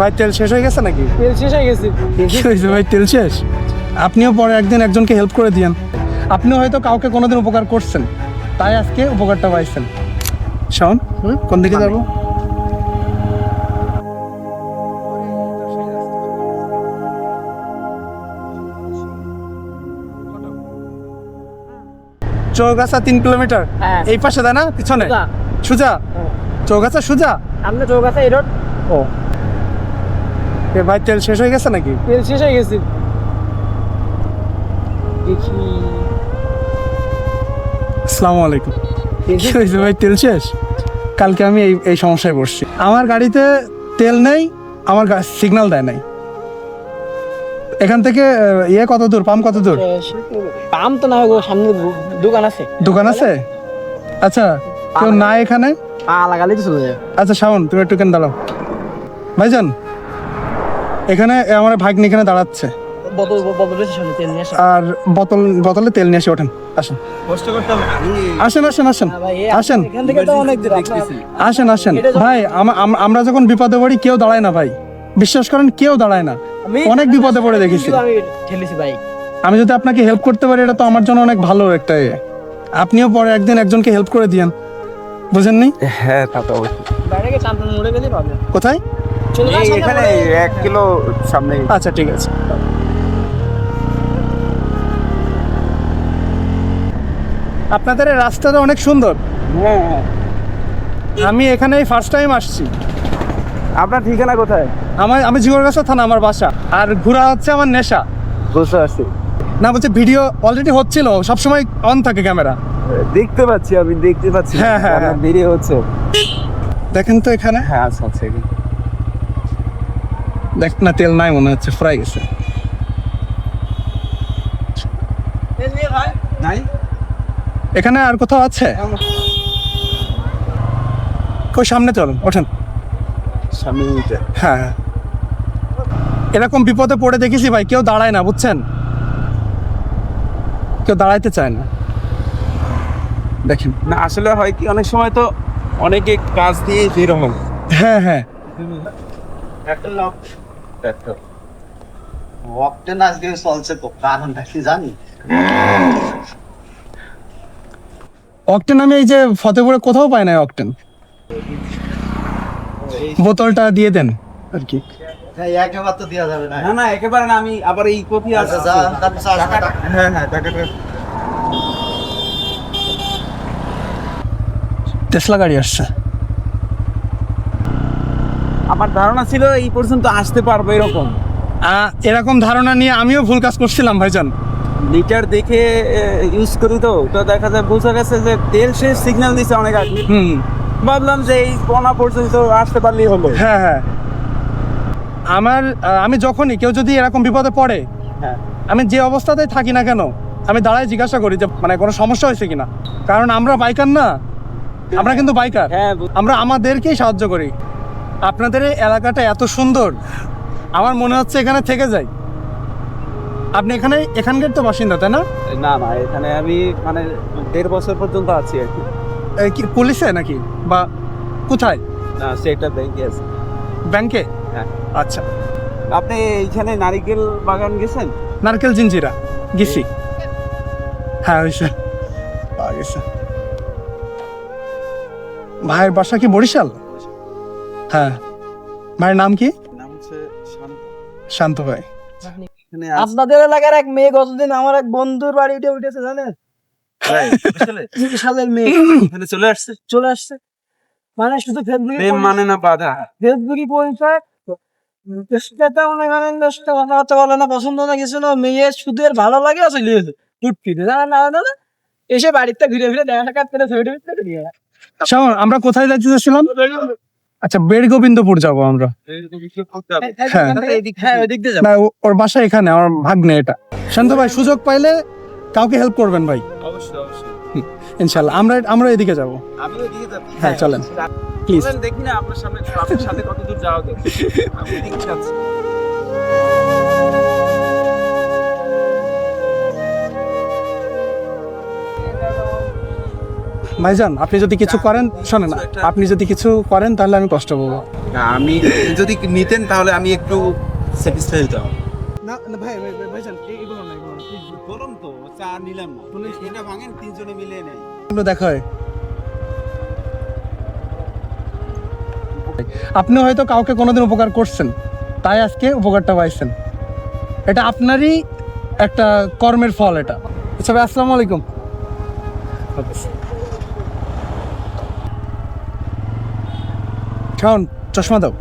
ভাই তেল শেষ হয়ে গেছে নাকি? তেল শেষ হয়ে গেছে। কি হয়েছে ভাই তেল শেষ? আপনিও পরে একদিন একজনকে হেল্প করে দিয়েন। আপনিও হয়তো কাউকে কোনোদিন উপকার করছেন তাই আজকে উপকারটা পাইছেন। শোন কোন দিকে যাব? চৌগাছা তিন কিলোমিটার। হ্যাঁ। এই পাশে তাই না? পিছনে? সোজা। চৌগাছা সুজা? আমরা কাছে এই রোড ও। ভাই তেল শেষ হয়ে গেছে নাকি? তেল শেষ হয়ে গেছে। দেখি। আসসালামু আলাইকুম। কি হয়েছে ভাই তেল শেষ? কালকে আমি এই এই সমস্যায় পড়ছি। আমার গাড়িতে তেল নেই আমার সিগন্যাল দেয় নাই। এখান থেকে ইয়ে কত দূর? পাম্প কত দূর? পাম তো না সামনে দোকান আছে। দোকান আছে? আচ্ছা কেউ না এখানে? পা লাগালেই তো চলে যায়। আচ্ছা শাওন তুমি একটু কেন দাঁড়াও। ভাইজান এখানে আমার ভাগ্নি এখানে দাঁড়াচ্ছে। আর বোতল বোতলে তেল নিয়ে এসে ওঠেন। আসেন। আসেন আসেন আসেন। এ আসেন। এখান থেকে তো অনেক দূর। আপনার- আসেন আসেন। ভাই আম- আম- আমরা যখন বিপদে পড়ি কেউ দাঁড়ায় না ভাই। বিশ্বাস করেন কেউ দাঁড়ায় না। অনেক বিপদে পড়ে দেখেছি। আমি ঠেলেছি ভাই। আমি যদি আপনাকে হেল্প করতে পারি এটা তো আমার জন্য অনেক ভালো একটা ইয়ে। আপনিও পরে একদিন একজনকে হেল্প করে দিয়েন। বুঝেননি? হ্যাঁ তা তো অবশ্যই। বাইরে চান্দ মোড়ে গেলে পাবে কোথায়? এই এখানে এক কিলো সামনে। আচ্ছা ঠিক আছে। আপনাদের এই রাস্তাটা অনেক সুন্দর। হ্যাঁ আমি এখানে ফার্স্ট টাইম আসছি। আপনার ঠিকানা কোথায়? আমার আমি জিগরগাছা থানা আমার বাসা। আর ঘোরা হচ্ছে আমার নেশা। বুঝতে পারছি না বলছে ভিডিও অলরেডি হচ্ছিল সবসময় অন থাকে ক্যামেরা দেখতে পাচ্ছি আমি দেখতে পাচ্ছি। হ্যাঁ, হ্যাঁ, হ্যাঁ। দেরি হচ্ছে। দেখেন তো এখানে। হ্যাঁ আচ্ছা আচ্ছা এখানে। দেখ না তেল নাই মনে হচ্ছে ফ্রাই গেছে। নাই? এখানে আর কোথাও আছে? কই সামনে চল ওঠেন। সামনে হ্যাঁ। এরকম বিপদে পড়ে দেখেছি ভাই কেউ দাঁড়ায় না বুঝছেন? কেউ দাঁড়াইতে চায় না। দেখেন। না আসলে হয় কি অনেক সময় তো অনেকে কাজ দিয়ে এরকম হ্যাঁ হ্যাঁ। একটা অকটেন আজকে চলছে তো কারণটা কি জানি অকটেন আমি এই যে ফতেপুরে কোথাও পাই না অকটেন বোতলটা দিয়ে দেন আর কি। হ্যাঁ একেবারে তো দেওয়া যাবে না। না না একেবারে না আমি আবার এই কপি আছে। আচ্ছা হ্যাঁ হ্যাঁ টাকাটা টেসলা গাড়ি আসছে। আমার ধারণা ছিল এই পর্যন্ত আসতে পারব এরকম। এরকম ধারণা নিয়ে আমিও ভুল কাজ করছিলাম ভাইজান। লিটার দেখে ইউজ করি তো। তো দেখা যায় বোঝা গেছে যে তেল শেষ সিগন্যাল দিছে অনেক আগে। হুম। ভাবলাম যে এই কোনা পর্যন্ত আসতে পারলেই হলো। হ্যাঁ হ্যাঁ। আমার আমি যখনই কেউ যদি এরকম বিপদে পড়ে হ্যাঁ। আমি যে অবস্থাতেই থাকি না কেন আমি দাঁড়ায় জিজ্ঞাসা করি যে মানে কোনো সমস্যা হয়েছে কিনা? কারণ আমরা বাইকার না। আমরা কিন্তু বাইকার। হ্যাঁ আমরা আমাদেরকেই সাহায্য করি। আপনাদের এই এলাকাটা এত সুন্দর আমার মনে হচ্ছে এখানে থেকে যাই। আপনি এখানে এখানকার তো বাসিন্দা তাই না? না না এখানে আমি মানে দেড় বছর পর্যন্ত আছি আর কি। কি পুলিশে নাকি? বা কোথায়? না সেটা ব্যাংকে আছে। ব্যাংকে? হ্যাঁ। আচ্ছা। আপনি এইখানে নারিকেল বাগান গেছেন? নারকেল জিঞ্জিরা গেছি। হ্যাঁ পাওয়া গেছে ভাইয়ের বাসা কি বরিশাল? হ্যাঁ। ভাইয়ের নাম কি? নাম হচ্ছে শান্ত। ভাই। আপনাদের এলাকার এক মেয়ে গতদিন আমার এক বন্ধুর বাড়ি উঠে উঠেছে জানেন? সালের মেয়ে। চলে আসছে। চলে আসছে। মানে শুধু ফেসবুকে মানে না বাধা। ফেসবুকে পরিচয়। চেষ্টাটা মনে করেন দশটা কথাবার্তা বলে না পছন্দ না কিছু না মেয়ে শুধু এর ভালো লাগে আসলে লিয়েছে টুটপিটে না না এসে বাড়িতে ঘুরে ফিরে দেখা সাক্ষাৎ করে ছবি টবি আমরা কোথায় যাচ্ছি যাচ্ছিলাম? আচ্ছা বেড় গোবিন্দপুর যাব আমরা। হ্যাঁ। হ্যাঁ ওই দিক দিয়ে। যাব। না ওর বাসা এখানে আমার ভাগ্নে এটা। শান্ত ভাই সুযোগ পাইলে কাউকে হেল্প করবেন ভাই। অবশ্যই অবশ্যই। ইনশাল্লাহ। আমরা আমরা এদিকে যাব। হ্যাঁ চলেন। প্লিজ দেখি না আপনার সামনে আপনার সাথে কত দূর যাওয়া ভাইজান আপনি যদি কিছু করেন শোনেন আপনি যদি কিছু করেন তাহলে আমি কষ্ট পাবো। আমি যদি নিতেন তাহলে আমি একটু স্যাটিসফাই হতাম। না ভাই ভাইজান এগুলো না এগুলো বলুন তো চা নিলাম। না এটা ভাঙেন তিনজনে মিলে নেই দেখা হয়। আপনি হয়তো কাউকে কোনোদিন উপকার করছেন তাই আজকে উপকারটা পাইছেন। এটা আপনারই একটা কর্মের ফল এটা। আচ্ছা ভাই আসসালামু আলাইকুম। শাওন চশমা দাও।